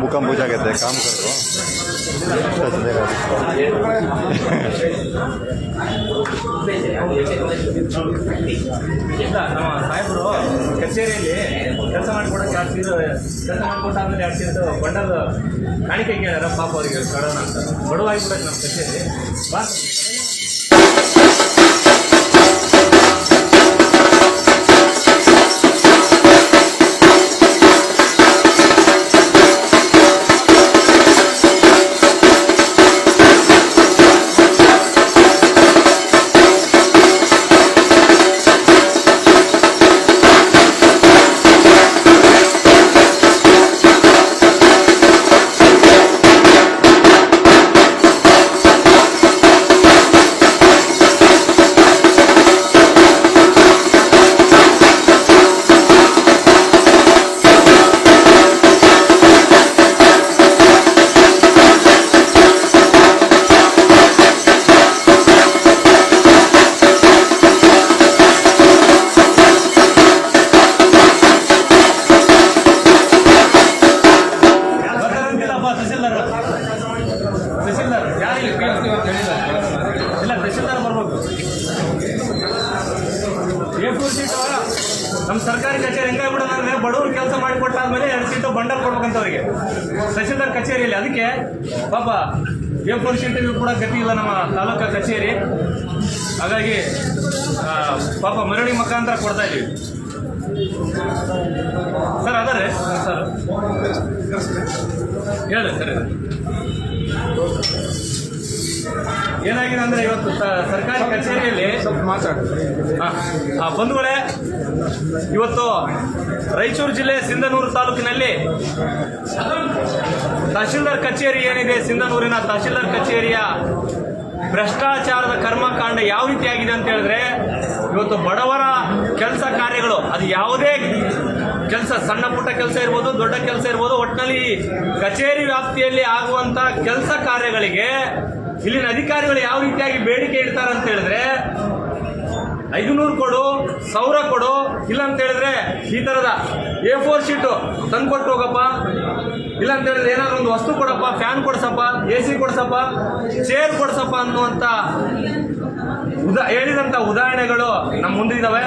ಮುಖಂಬೂಜ ಆಗೈತೆ ಕಾಮಕರು ನಮ್ಮ ಸಾಹೇಬರು ಕಚೇರಿಯಲ್ಲಿ ಕೆಲಸ ಮಾಡಿಕೊಡಕ್ಕೆ ಎರಡು ಸೀರು ಕೆಲಸ ಮಾಡಿಕೊಟ್ಟಾದ್ಮೇಲೆ ಎರಡು ಸೀರು ಬಂಡದ ಕಾಣಿಕೆ ಕೇಳ್ಯಾರ ಪಾಪ ಅವರಿಗೆ, ಕೊಡೋಣ ಅಂತ. ಬಡವಾಗಿ ಬಿಡೋದು ನಮ್ಮ ಕಚೇರಿ. ಬಾ. ಸರ್ಕಾರಿ ಕಚೇರಿ ಹೆಂಗಾಗ್ಬಿಡೋದಂದ್ರೆ ಬಡವ್ರು ಕೆಲಸ ಮಾಡಿಕೊಟ್ಟಾದ್ಮೇಲೆ ಎರಡು ಸೀಟು ಬಂಡಲ್ ಕೊಡ್ಬೇಕಂತ ಅವರಿಗೆ. ತಹಸೀಲ್ದಾರ್ ಕಚೇರಿಯಲ್ಲಿ. ಅದಕ್ಕೆ ಪಾಪ ಎ ಫೋರ್ ಕೂಡ ಗತಿ ಇಲ್ಲ ನಮ್ಮ ತಾಲೂಕಾ ಕಚೇರಿ. ಹಾಗಾಗಿ ಪಾಪ ಮರಳಿ ಮುಖಾಂತರ ಕೊಡ್ತಾ ಇದೀವಿ ಸರ್, ಅದಾರೆ? ಸರ್. ಹೇಳಿ, ಸರ್. ಏನಾಗಿದೆ ಅಂದ್ರೆ ಇವತ್ತು ಸರ್ಕಾರಿ ಕಚೇರಿಯಲ್ಲಿ ಬಂಧುಗಳೇ ಇವತ್ತು ರಾಯಚೂರು ಜಿಲ್ಲೆ ಸಿಂಧನೂರು ತಾಲೂಕಿನಲ್ಲಿ ತಹಶೀಲ್ದಾರ್ ಕಚೇರಿ ಏನಿದೆ ಸಿಂಧನೂರಿನ ತಹಶೀಲ್ದಾರ್ ಕಚೇರಿಯ ಭ್ರಷ್ಟಾಚಾರದ ಕರ್ಮಕಾಂಡ ಯಾವ ರೀತಿಯಾಗಿದೆ ಅಂತ ಹೇಳಿದ್ರೆ ಇವತ್ತು ಬಡವರ ಕೆಲಸ ಕಾರ್ಯಗಳು ಅದು ಯಾವುದೇ ಕೆಲಸ ಸಣ್ಣ ಪುಟ್ಟ ಕೆಲಸ ಇರ್ಬೋದು ದೊಡ್ಡ ಕೆಲಸ ಇರ್ಬೋದು ಒಟ್ಟಿನಲ್ಲಿ ಕಚೇರಿ ವ್ಯಾಪ್ತಿಯಲ್ಲಿ ಆಗುವಂತ ಕೆಲಸ ಕಾರ್ಯಗಳಿಗೆ ಇಲ್ಲಿನ ಅಧಿಕಾರಿಗಳು ಯಾವ ರೀತಿಯಾಗಿ ಬೇಡಿಕೆ ಇಡ್ತಾರೆ ಅಂತ ಹೇಳಿದ್ರೆ, ಐದುನೂರು ಕೊಡು, ಸಾವಿರ ಕೊಡು, ಇಲ್ಲ ಅಂತ ಹೇಳಿದ್ರೆ ಈ ಥರದ ಎ ಫೋರ್ ಶೀಟು ತಂದ್ಕೊಟ್ಟು ಹೋಗಪ್ಪ. ಇಲ್ಲ ಅಂತ ಹೇಳಿದ್ರೆ ಏನಾದ್ರು ಒಂದು ವಸ್ತು ಕೊಡಪ್ಪ ಫ್ಯಾನ್ ಕೊಡ್ಸಪ್ಪ ಎ ಸಿ ಕೊಡ್ಸಪ್ಪ ಚೇರ್ ಕೊಡ್ಸಪ್ಪ ಅನ್ನುವಂಥ ಉದಾ ಹೇಳಿದಂಥ ಉದಾಹರಣೆಗಳು ನಮ್ಮ ಮುಂದಿದ್ದಾವೆ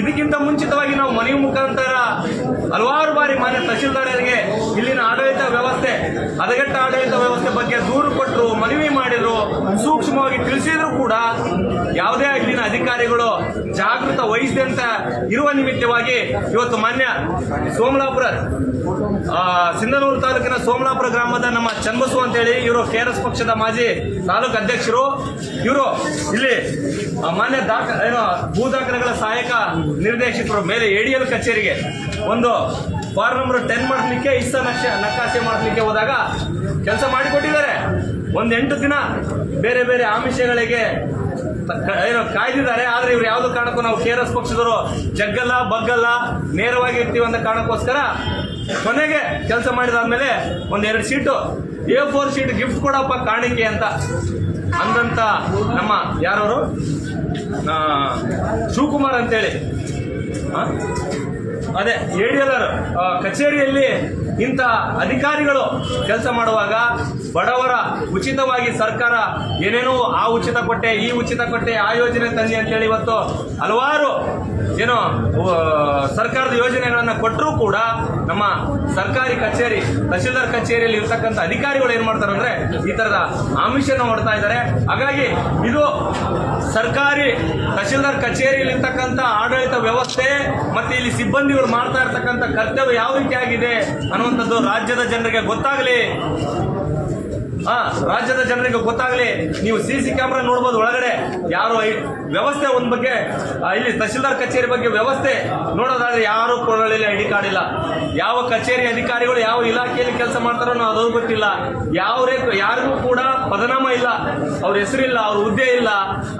ಇದಕ್ಕಿಂತ ಮುಂಚಿತವಾಗಿ ನಾವು ಮನವಿ ಮುಖಾಂತರ ಹಲವಾರು ಬಾರಿ ಮಾನ್ಯ ತಹಶೀಲ್ದಾರರಿಗೆ ಇಲ್ಲಿನ ಆಡಳಿತ ವ್ಯವಸ್ಥೆ, ಹದಗೆಟ್ಟ ಆಡಳಿತ ವ್ಯವಸ್ಥೆ ಬಗ್ಗೆ ದೂರು ಕೊಟ್ಟರು, ಮನವಿ ಮಾಡಿದ್ರು, ಸೂಕ್ಷ್ಮವಾಗಿ ತಿಳಿಸಿದ್ರು ಕೂಡ ಯಾವುದೇ ಇಲ್ಲಿನ ಅಧಿಕಾರಿಗಳು ಜಾಗೃತ ವಹಿಸಿದೆ ಅಂತ ಇರುವ ನಿಮಿತ್ತವಾಗಿ ಇವತ್ತು ಮಾನ್ಯ ಸೋಮಲಾಪುರ ಸಿಂಧನೂರು ತಾಲೂಕಿನ ಸೋಮಲಾಪುರ ಗ್ರಾಮದ ನಮ್ಮ ಚನ್ಬಸು ಅಂತೇಳಿ ಇವರು ಕೆ ಪಕ್ಷದ ಮಾಜಿ ತಾಲೂಕು ಅಧ್ಯಕ್ಷರು. ಇವರು ಇಲ್ಲಿ ಮಾನ್ಯ ದಾಖ, ಏನು ಭೂ ದಾಖಲೆಗಳ ಸಹಾಯಕ ನಿರ್ದೇಶಕರು ಮೇಲೆ ಎಡಿಎಲ್ ಕಚೇರಿಗೆ ಒಂದು ಫಾರ್ಮ್ ನಂಬರ್ ಟೆನ್ ಮಾಡಲಿಕ್ಕೆ ಇಷ್ಟ ನಕ್ಷೆ ನಕಾಸೆ ಮಾಡಲಿಕ್ಕೆ ಹೋದಾಗ ಕೆಲಸ ಮಾಡಿಕೊಟ್ಟಿದ್ದಾರೆ. ಒಂದು ಎಂಟು ದಿನ ಬೇರೆ ಬೇರೆ ಆಮಿಷಗಳಿಗೆ ಏನು ಕಾಯ್ದಿದ್ದಾರೆ. ಆದರೆ ಇವ್ರು ಯಾವುದೋ ಕಾರಣಕ್ಕೂ ನಾವು ಕೆ ಪಕ್ಷದವರು ಜಗ್ಗಲ್ಲ, ಬಗ್ಗಲ್ಲ, ನೇರವಾಗಿ ಇರ್ತೀವಿ ಅಂತ ಕಾರಣಕ್ಕೋಸ್ಕರ ಕೊನೆಗೆ ಕೆಲಸ ಮಾಡಿದಾದ್ಮೇಲೆ ಒಂದೆರಡು sheet, A four sheet gift ಕೊಡಪ್ಪ ಕಾಣಿಕೆ ಅಂತ ಅಂದಂತ ನಮ್ಮ ಯಾರವರು? ಶಿವಕುಮಾರ್ ಅಂತೇಳಿ ಆ? ಅದೇ ಎಡಿಎಲ್ಆರ್ ಕಚೇರಿಯಲ್ಲಿ ಇಂಥ ಅಧಿಕಾರಿಗಳು ಕೆಲಸ ಮಾಡುವಾಗ ಬಡವರ ಉಚಿತವಾಗಿ ಸರ್ಕಾರ ಏನೇನೋ ಆ ಉಚಿತ ಕೊಟ್ಟೆ, ಈ ಉಚಿತ ಕೊಟ್ಟೆ, ಆ ಯೋಜನೆ ತಂದೆ ಅಂತೇಳಿ ಇವತ್ತು ಹಲವಾರು ಏನೋ ಸರ್ಕಾರದ ಯೋಜನೆಗಳನ್ನು ಕೊಟ್ಟರೂ ಕೂಡ ನಮ್ಮ ಸರ್ಕಾರಿ ಕಚೇರಿ, ತಹಶೀಲ್ದಾರ್ ಕಚೇರಿಯಲ್ಲಿ ಇರ್ತಕ್ಕಂಥ ಅಧಿಕಾರಿಗಳು ಏನು ಮಾಡ್ತಾರೆ ಅಂದರೆ ಈ ಥರದ ಆಮಿಷನ ಮಾಡ್ತಾ ಇದ್ದಾರೆ. ಹಾಗಾಗಿ ಇದು ಸರ್ಕಾರಿ ತಹಶೀಲ್ದಾರ್ ಕಚೇರಿಯಲ್ಲಿ ಇರ್ತಕ್ಕಂಥ ಆಡಳಿತ ವ್ಯವಸ್ಥೆ ಮತ್ತು ಇಲ್ಲಿ ಸಿಬ್ಬಂದಿಗಳು ಮಾಡ್ತಾ ಇರ್ತಕ್ಕಂಥ ಕರ್ತವ್ಯ ಯಾವ ರೀತಿ ಆಗಿದೆ ಅನ್ನುವಂಥದ್ದು ರಾಜ್ಯದ ಜನರಿಗೆ ಗೊತ್ತಾಗಲಿ. ಆ, ರಾಜ್ಯದ ಜನರಿಗೆ ಗೊತ್ತಾಗಲಿ, ನೀವು ಸಿ ಸಿ ಕ್ಯಾಮ್ರಾ ನೋಡ್ಬೋದು ಒಳಗಡೆ. ಯಾರು ವ್ಯವಸ್ಥೆ ಒಂದ್ ಬಗ್ಗೆ ಇಲ್ಲಿ ತಹಶೀಲ್ದಾರ್ ಕಚೇರಿ ಬಗ್ಗೆ ವ್ಯವಸ್ಥೆ ನೋಡೋದಾದ್ರೆ ಯಾರು ಕೊಡಲಿಲ್ಲ ಐಡಿ ಕಾರ್ಡ್ ಇಲ್ಲ. ಯಾವ ಕಚೇರಿ ಅಧಿಕಾರಿಗಳು ಯಾವ ಇಲಾಖೆಯಲ್ಲಿ ಕೆಲಸ ಮಾಡ್ತಾರೋ ಅನ್ನೋ ಅದು ಗೊತ್ತಿಲ್ಲ. ಯಾವ್ರೇ ಯಾರಿಗೂ ಕೂಡ ಪದನಾಮ ಇಲ್ಲ. ಅವ್ರ ಹೆಸರಿಲ್ಲ ಅವ್ರ ಹುದ್ದೆ ಇಲ್ಲ.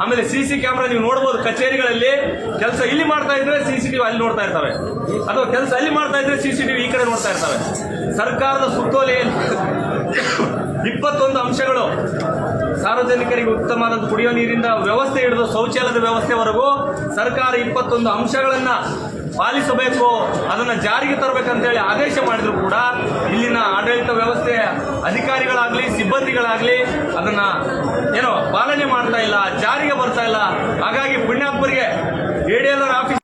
ಆಮೇಲೆ ಸಿ ಸಿ ಕ್ಯಾಮ್ರಾ ನೀವು ನೋಡ್ಬೋದು ಕಚೇರಿಗಳಲ್ಲಿ ಕೆಲಸ ಇಲ್ಲಿ ಮಾಡ್ತಾ ಇದ್ರೆ ಸಿ ಸಿ ಟಿವಿ ಅಲ್ಲಿ ನೋಡ್ತಾ ಇರ್ತವೆ. ಅಥವಾ ಕೆಲಸ ಅಲ್ಲಿ ಮಾಡ್ತಾ ಇದ್ರೆ ಸಿ ಸಿ ಟಿವಿ ಈ ಕಡೆ ನೋಡ್ತಾ ಇರ್ತವೆ. ಸರ್ಕಾರದ ಸುತ್ತೋಲೆಯಲ್ಲಿ ಇಪ್ಪತ್ತೊಂದು ಅಂಶಗಳು. ಸಾರ್ವಜನಿಕರಿಗೆ ಉತ್ತಮವಾದ ಕುಡಿಯೋ ನೀರಿಂದ ವ್ಯವಸ್ಥೆ ಹಿಡಿದು ಶೌಚಾಲಯದ ವ್ಯವಸ್ಥೆವರೆಗೂ ಸರ್ಕಾರ ಇಪ್ಪತ್ತೊಂದು ಅಂಶಗಳನ್ನು ಪಾಲಿಸಬೇಕು, ಅದನ್ನು ಜಾರಿಗೆ ತರಬೇಕಂತೇಳಿ ಆದೇಶ ಮಾಡಿದ್ರು ಕೂಡ ಇಲ್ಲಿನ ಆಡಳಿತ ವ್ಯವಸ್ಥೆ ಅಧಿಕಾರಿಗಳಾಗ್ಲಿ, ಸಿಬ್ಬಂದಿಗಳಾಗ್ಲಿ ಅದನ್ನ ಏನೋ ಪಾಲನೆ ಮಾಡ್ತಾ ಇಲ್ಲ, ಜಾರಿಗೆ ಬರ್ತಾ ಇಲ್ಲ. ಹಾಗಾಗಿ ಪುಣ್ಯಾತ್ಮರಿಗೆ ಎಡಿಎಲ್ಆರ್ ಆರ್ ಎರಡು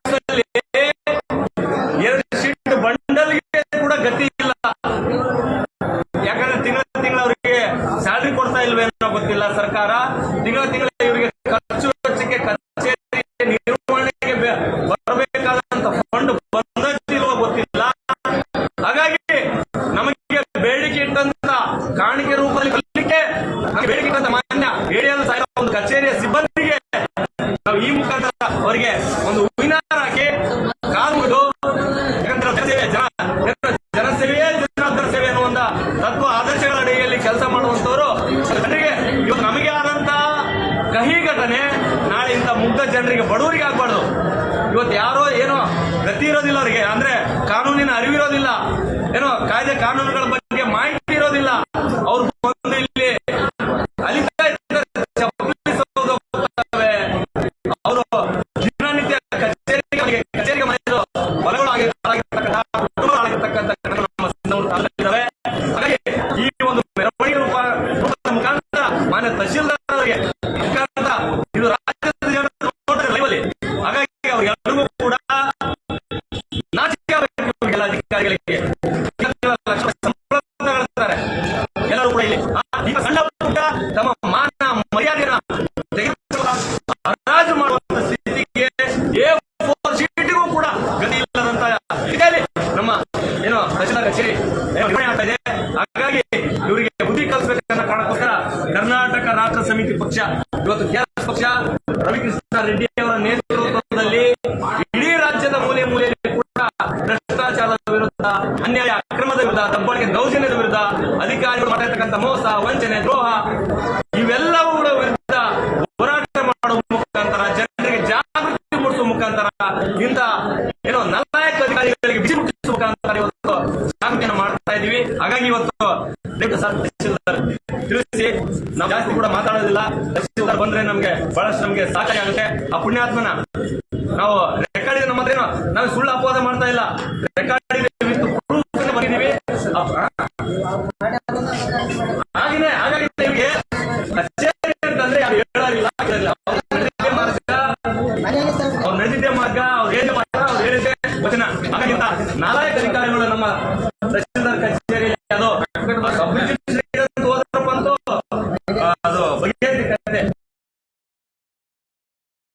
ಕಾಯ್ದೆ ಕಾನೂನುಗಳ ಬಗ್ಗೆ ಬಹಳಷ್ಟು ನಮಗೆ ಸಹಕಾರಿ ಆಗುತ್ತೆ. ಆ ಪುಣ್ಯಾತ್ಮನ ನಾವು ರೆಕಾರ್ಡ್ ಇದೆ ನಮ್ಮ ಹತ್ರ ನಾವು ಸುಳ್ಳು ಅಪವಾದ ಮಾಡ್ತಾ ಇಲ್ಲ. ರೆಕಾರ್ಡ್ ಇದೆ ಪ್ರೂಫ್